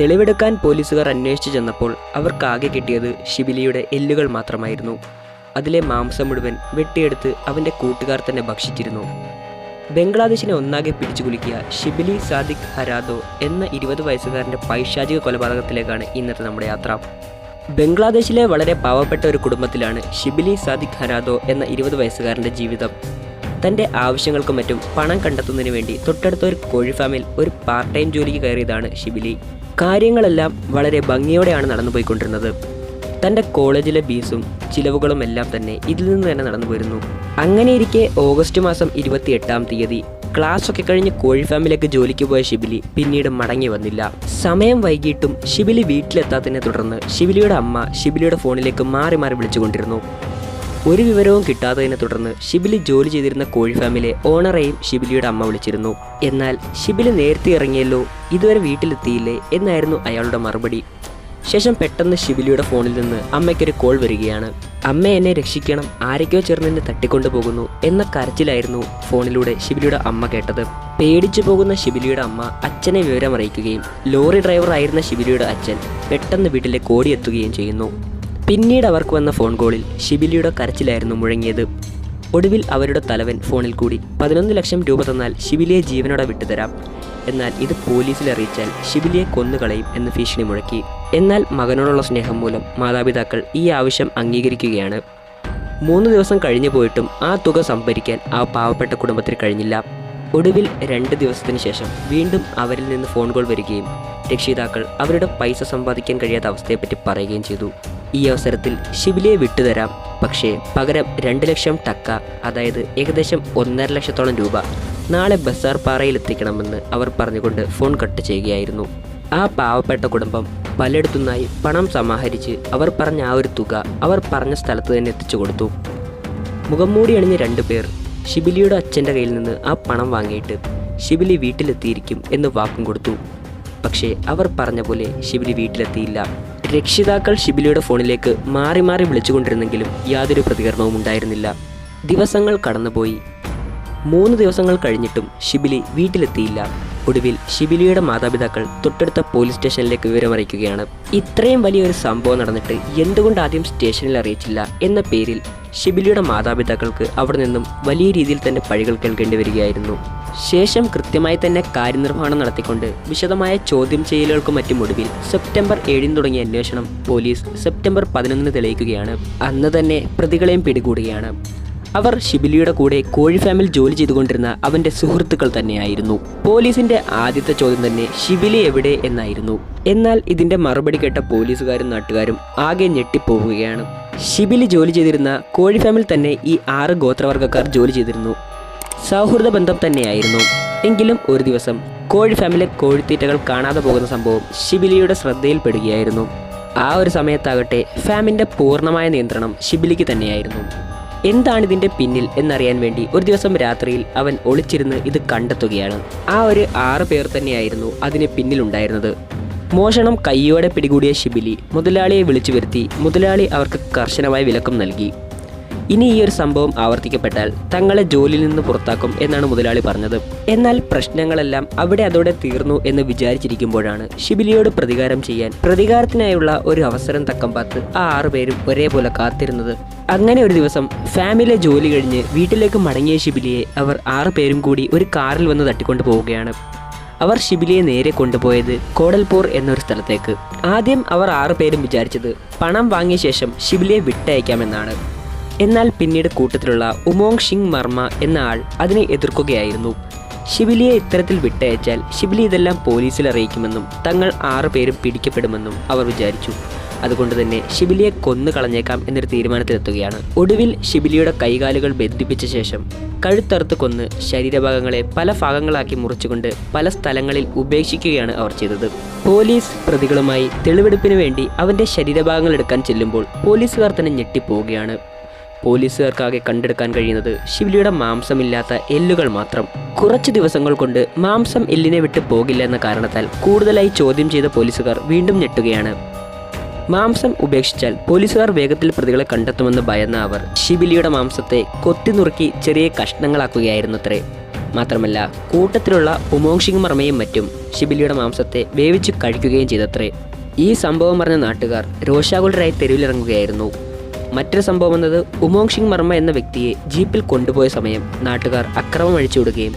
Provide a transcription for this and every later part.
തെളിവെടുക്കാൻ പോലീസുകാർ അന്വേഷിച്ചു ചെന്നപ്പോൾ അവർക്കാകെ കിട്ടിയത് ശിബിലിയുടെ എല്ലുകൾ മാത്രമായിരുന്നു. അതിലെ മാംസം മുഴുവൻ വെട്ടിയെടുത്ത് അവന്റെ കൂട്ടുകാർ തന്നെ ഭക്ഷിച്ചിരുന്നു. ബംഗ്ലാദേശിനെ ഒന്നാകെ പിടിച്ചു കുലുക്കിയ ഷിബിലി സാദിഖ് ഹരാദോ എന്ന ഇരുപത് വയസ്സുകാരന്റെ പൈശാചിക കൊലപാതകത്തിലേക്കാണ് ഇന്നത്തെ നമ്മുടെ യാത്ര. ബംഗ്ലാദേശിലെ വളരെ പാവപ്പെട്ട ഒരു കുടുംബത്തിലാണ് ഷിബിലി സാദിഖ് ഹരാദോ എന്ന ഇരുപത് വയസ്സുകാരന്റെ ജീവിതം. തന്റെ ആവശ്യങ്ങൾക്കും മറ്റും പണം കണ്ടെത്തുന്നതിന് വേണ്ടി തൊട്ടടുത്ത ഒരു കോഴി ഫാമിൽ ഒരു പാർട്ട് ടൈം ജോലിക്ക് കയറിയതാണ് ഷിബിലി കാര്യങ്ങളെല്ലാം വളരെ ഭംഗിയോടെയാണ് നടന്നുപോയിക്കൊണ്ടിരുന്നത്. തന്റെ കോളേജിലെ ബീസും ചിലവുകളും എല്ലാം തന്നെ ഇതിൽ നിന്ന് തന്നെ നടന്നു വരുന്നു അങ്ങനെയിരിക്കെ ഓഗസ്റ്റ് മാസം ഇരുപത്തി എട്ടാം തീയതി ക്ലാസ് ഒക്കെ കഴിഞ്ഞ് കോഴി ഫാമിലേക്ക് ജോലിക്ക് പോയ ഷിബിലി പിന്നീട് മടങ്ങി വന്നില്ല. സമയം വൈകിട്ടും ഷിബിലി വീട്ടിലെത്താത്തതിനെ തുടർന്ന് ഷിബിലിയുടെ അമ്മ ഷിബിലിയുടെ ഫോണിലേക്ക് മാറി മാറി വിളിച്ചുകൊണ്ടിരുന്നു. ഒരു വിവരവും കിട്ടാത്തതിനെ തുടർന്ന് ഷിബിലി ജോലി ചെയ്തിരുന്ന കോഴി ഫാമിലെ ഓണറേയും ഷിബിലിയുടെ അമ്മ വിളിച്ചിരുന്നു. എന്നാൽ ഷിബിലി നേരത്തെ ഇറങ്ങിയല്ലോ ഇതുവരെ വീട്ടിലെത്തിയില്ലേ എന്നായിരുന്നു അയാളുടെ മറുപടി. ശേഷം പെട്ടെന്ന് ഷിബിലിയുടെ ഫോണിൽ നിന്ന് അമ്മയ്ക്കൊരു കോൾ വരികയാണ്. അമ്മ എന്നെ രക്ഷിക്കണം ആരൊക്കെയോ ചേർന്ന് എന്നെ തട്ടിക്കൊണ്ടു പോകുന്നു എന്ന കരച്ചിലായിരുന്നു ഫോണിലൂടെ ഷിബിലിയുടെ അമ്മ കേട്ടത്. പേടിച്ചു പോകുന്ന ഷിബിലിയുടെ അമ്മ അച്ഛനെ വിവരമറിയിക്കുകയും ലോറി ഡ്രൈവർ ആയിരുന്ന ഷിബിലിയുടെ അച്ഛൻ പെട്ടെന്ന് വീട്ടിലേക്ക് ഓടിയെത്തുകയും ചെയ്യുന്നു. പിന്നീട് അവർക്ക് വന്ന ഫോൺ കോളിൽ ഷിബിലിയുടെ കരച്ചിലായിരുന്നു മുഴങ്ങിയത്. ഒടുവിൽ അവരുടെ തലവൻ ഫോണിൽ കൂടി പതിനൊന്ന് ലക്ഷം രൂപ തന്നാൽ ഷിബിലിയെ ജീവനോടെ വിട്ടുതരാം. എന്നാൽ ഇത് പോലീസിൽ അറിയിച്ചാൽ ഷിബിലിയെ കൊന്നുകളയും എന്ന് ഭീഷണി മുഴക്കി. എന്നാൽ മകനോടുള്ള സ്നേഹം മൂലം മാതാപിതാക്കൾ ഈ ആവശ്യം അംഗീകരിക്കുകയാണ്. മൂന്ന് ദിവസം കഴിഞ്ഞു പോയിട്ടും ആ തുക സംഭരിക്കാൻ ആ പാവപ്പെട്ട കുടുംബത്തിന് കഴിഞ്ഞില്ല. ഒടുവിൽ രണ്ട് ദിവസത്തിന് ശേഷം വീണ്ടും അവരിൽ നിന്ന് ഫോൺ കോൾ വരികയും രക്ഷിതാക്കൾ അവരുടെ പൈസ സമ്പാദിക്കാൻ കഴിയാത്ത അവസ്ഥയെപ്പറ്റി പറയുകയും ചെയ്തു. ഈ അവസരത്തിൽ ഷിബിലിയെ വിട്ടുതരാം. പക്ഷേ പകരം രണ്ട് ലക്ഷം ടക്ക അതായത് ഏകദേശം ഒന്നര ലക്ഷത്തോളം രൂപ നാളെ ബസാർ പാറയിൽ എത്തിക്കണമെന്ന് അവർ പറഞ്ഞുകൊണ്ട് ഫോൺ കട്ട് ചെയ്യുകയായിരുന്നു. ആ പാവപ്പെട്ട കുടുംബം പലയിടത്തുനിന്നായി പണം സമാഹരിച്ച് അവർ പറഞ്ഞ ആ ഒരു തുക അവർ പറഞ്ഞ സ്ഥലത്ത് തന്നെ എത്തിച്ചു കൊടുത്തു. മുഖംമൂടി അണിഞ്ഞ രണ്ടുപേർ ഷിബിലിയുടെ അച്ഛന്റെ കയ്യിൽ നിന്ന് ആ പണം വാങ്ങിയിട്ട് ഷിബിലി വീട്ടിലെത്തിയിരിക്കും എന്ന് വാക്കും കൊടുത്തു. പക്ഷേ അവർ പറഞ്ഞ പോലെ ഷിബിലി വീട്ടിലെത്തിയില്ല. രക്ഷിതാക്കൾ ഷിബിലിയുടെ ഫോണിലേക്ക് മാറി മാറി വിളിച്ചുകൊണ്ടിരുന്നെങ്കിലും യാതൊരു പ്രതികരണവും ഉണ്ടായിരുന്നില്ല. ദിവസങ്ങൾ കടന്നുപോയി. മൂന്ന് ദിവസങ്ങൾ കഴിഞ്ഞിട്ടും ഷിബിലി വീട്ടിലെത്തിയില്ല. ഒടുവിൽ ഷിബിലിയുടെ മാതാപിതാക്കൾ തൊട്ടടുത്ത പോലീസ് സ്റ്റേഷനിലേക്ക് വിവരമറിയിക്കുകയാണ്. ഇത്രയും വലിയൊരു സംഭവം നടന്നിട്ട് എന്തുകൊണ്ട് ആദ്യം സ്റ്റേഷനിൽ അറിയിച്ചില്ല എന്ന പേരിൽ ഷിബിലിയുടെ മാതാപിതാക്കൾക്ക് അവിടെ നിന്നും വലിയ രീതിയിൽ തന്നെ പഴികൾ കേൾക്കേണ്ടി വരികയായിരുന്നു. ശേഷം കൃത്യമായി തന്നെ കാര്യനിർവഹണം നടത്തിക്കൊണ്ട് വിശദമായ ചോദ്യം ചെയ്യലുകൾക്കും മറ്റും ഒടുവിൽ സെപ്റ്റംബർ ഏഴിന് തുടങ്ങിയ അന്വേഷണം പോലീസ് സെപ്റ്റംബർ പതിനൊന്നിന് തെളിയിക്കുകയാണ്. അന്ന് തന്നെ പ്രതികളെയും പിടികൂടുകയാണ്. അവർ ഷിബിലിയുടെ കൂടെ കോഴി ഫാമിൽ ജോലി ചെയ്തുകൊണ്ടിരുന്ന അവന്റെ സുഹൃത്തുക്കൾ തന്നെയായിരുന്നു. പോലീസിന്റെ ആദ്യത്തെ ചോദ്യം തന്നെ ഷിബിലി എവിടെ എന്നായിരുന്നു. എന്നാൽ ഇതിന്റെ മറുപടി കേട്ട പോലീസുകാരും നാട്ടുകാരും ആകെ ഞെട്ടിപ്പോവുകയാണ്. ഷിബിലി ജോലി ചെയ്തിരുന്ന കോഴി ഫാമിൽ തന്നെ ഈ ആറ് ഗോത്രവർഗക്കാർ ജോലി ചെയ്തിരുന്നു. സൗഹൃദ ബന്ധം തന്നെയായിരുന്നു. എങ്കിലും ഒരു ദിവസം കോഴി ഫാമിലെ കോഴിത്തീറ്റകൾ കാണാതെ പോകുന്ന സംഭവം ഷിബിലിയുടെ ശ്രദ്ധയിൽപ്പെടുകയായിരുന്നു. ആ ഒരു സമയത്താകട്ടെ ഫാമിന്റെ പൂർണമായ നിയന്ത്രണം ഷിബിലിക്ക് തന്നെയായിരുന്നു. എന്താണ് ഇതിന്റെ പിന്നിൽ എന്നറിയാൻ വേണ്ടി ഒരു ദിവസം രാത്രിയിൽ അവൻ ഒളിച്ചിരുന്ന് ഇത് കണ്ടെത്തുകയാണ്. ആ ഒരു ആറ് പേർ തന്നെയായിരുന്നു അതിന് പിന്നിലുണ്ടായിരുന്നത്. മോഷണം കയ്യോടെ പിടികൂടിയ ഷിബിലി മുതലാളിയെ വിളിച്ചു വരുത്തി മുതലാളി അവർക്ക് കർശനമായ വിലക്കും നൽകി. ഇനി ഈ ഒരു സംഭവം ആവർത്തിക്കപ്പെട്ടാൽ തങ്ങളെ ജോലിയിൽ നിന്ന് പുറത്താക്കും എന്നാണ് മുതലാളി പറഞ്ഞത്. എന്നാൽ പ്രശ്നങ്ങളെല്ലാം അവിടെ അതോടെ തീർന്നു എന്ന് വിചാരിച്ചിരിക്കുമ്പോഴാണ് ഷിബിലിയോട് പ്രതികാരം ചെയ്യാൻ പ്രതികാരത്തിനായുള്ള ഒരു അവസരം തക്കം പാത്ത് ആ ആറുപേരും ഒരേപോലെ കാത്തിരുന്നത്. അങ്ങനെ ഒരു ദിവസം ഫാമിലെ ജോലി കഴിഞ്ഞ് വീട്ടിലേക്ക് മടങ്ങിയ ഷിബിലിയെ അവർ ആറുപേരും കൂടി ഒരു കാറിൽ വന്ന് തട്ടിക്കൊണ്ടു പോവുകയാണ്. അവർ ഷിബിലിയെ നേരെ കൊണ്ടുപോയത് കോടൽപൂർ എന്നൊരു സ്ഥലത്തേക്ക്. ആദ്യം അവർ ആറുപേരും വിചാരിച്ചത് പണം വാങ്ങിയ ശേഷം ഷിബിലിയെ വിട്ടയക്കാമെന്നാണ്. എന്നാൽ പിന്നീട് കൂട്ടത്തിലുള്ള ഉമോങ് ഷിങ് മർമ്മ എന്ന ആൾ അതിനെ എതിർക്കുകയായിരുന്നു. ശിബിലിയെ ഇത്തരത്തിൽ വിട്ടയച്ചാൽ ശിബിലി ഇതെല്ലാം പോലീസിൽ അറിയിക്കുമെന്നും തങ്ങൾ ആറു പേരും പിടിക്കപ്പെടുമെന്നും അവർ വിചാരിച്ചു. അതുകൊണ്ട് തന്നെ ശിബിലിയെ കൊന്നു കളഞ്ഞേക്കാം എന്നൊരു തീരുമാനത്തിലെത്തുകയാണ്. ഒടുവിൽ ശിബിലിയുടെ കൈകാലുകൾ ബന്ധിപ്പിച്ച ശേഷം കഴുത്തറുത്ത് കൊന്ന് ശരീരഭാഗങ്ങളെ പല ഭാഗങ്ങളാക്കി മുറിച്ചുകൊണ്ട് പല സ്ഥലങ്ങളിൽ ഉപേക്ഷിക്കുകയാണ് അവർ ചെയ്തത്. പോലീസ് പ്രതികളുമായി തെളിവെടുപ്പിന് വേണ്ടി അവന്റെ ശരീരഭാഗങ്ങൾ എടുക്കാൻ ചെല്ലുമ്പോൾ പോലീസുകാർ തന്നെ ഞെട്ടിപ്പോവുകയാണ്. പോലീസുകാർക്കാകെ കണ്ടെടുക്കാൻ കഴിയുന്നത് ശിവലിയുടെ മാംസമില്ലാത്ത എല്ലുകൾ മാത്രം. കുറച്ച് ദിവസങ്ങൾ കൊണ്ട് മാംസം എല്ലിനെ വിട്ട് പോകില്ല എന്ന കാരണത്താൽ കൂടുതലായി ചോദ്യം ചെയ്ത പോലീസുകാർ വീണ്ടും ഞെട്ടുകയാണ്. മാംസം ഉപേക്ഷിച്ചാൽ പോലീസുകാർ വേഗത്തിൽ പ്രതികളെ കണ്ടെത്തുമെന്ന് ഭയന്ന അവർ ശിബിലിയുടെ മാംസത്തെ കൊത്തിനുറുക്കി ചെറിയ കഷ്ണങ്ങളാക്കുകയായിരുന്നത്രേ. മാത്രമല്ല കൂട്ടത്തിലുള്ള ഉമോങ് മർമ്മയും മറ്റും ശിബിലിയുടെ മാംസത്തെ വേവിച്ച് കഴിക്കുകയും ചെയ്തത്രേ. ഈ സംഭവം പറഞ്ഞ നാട്ടുകാർ രോഷാകുലരായി തെരുവിലിറങ്ങുകയായിരുന്നു. മറ്റൊരു സംഭവം എന്നത് ഉമോങ് സിംഗ് മർമ്മ എന്ന വ്യക്തിയെ ജീപ്പിൽ കൊണ്ടുപോയ സമയം നാട്ടുകാർ അക്രമം അഴിച്ചുവിടുകയും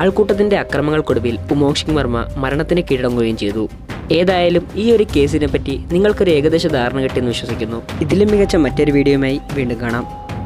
ആൾക്കൂട്ടത്തിന്റെ അക്രമങ്ങൾക്കൊടുവിൽ ഉമോങ് സിംഗ് മർമ്മ മരണത്തിന് കീഴടങ്ങുകയും ചെയ്തു. ഏതായാലും ഈ ഒരു കേസിനെ പറ്റി നിങ്ങൾക്കൊരു ഏകദേശ ധാരണ കിട്ടിയെന്ന് വിശ്വസിക്കുന്നു. ഇതിലും മികച്ച മറ്റൊരു വീഡിയോയുമായി വീണ്ടും കാണാം.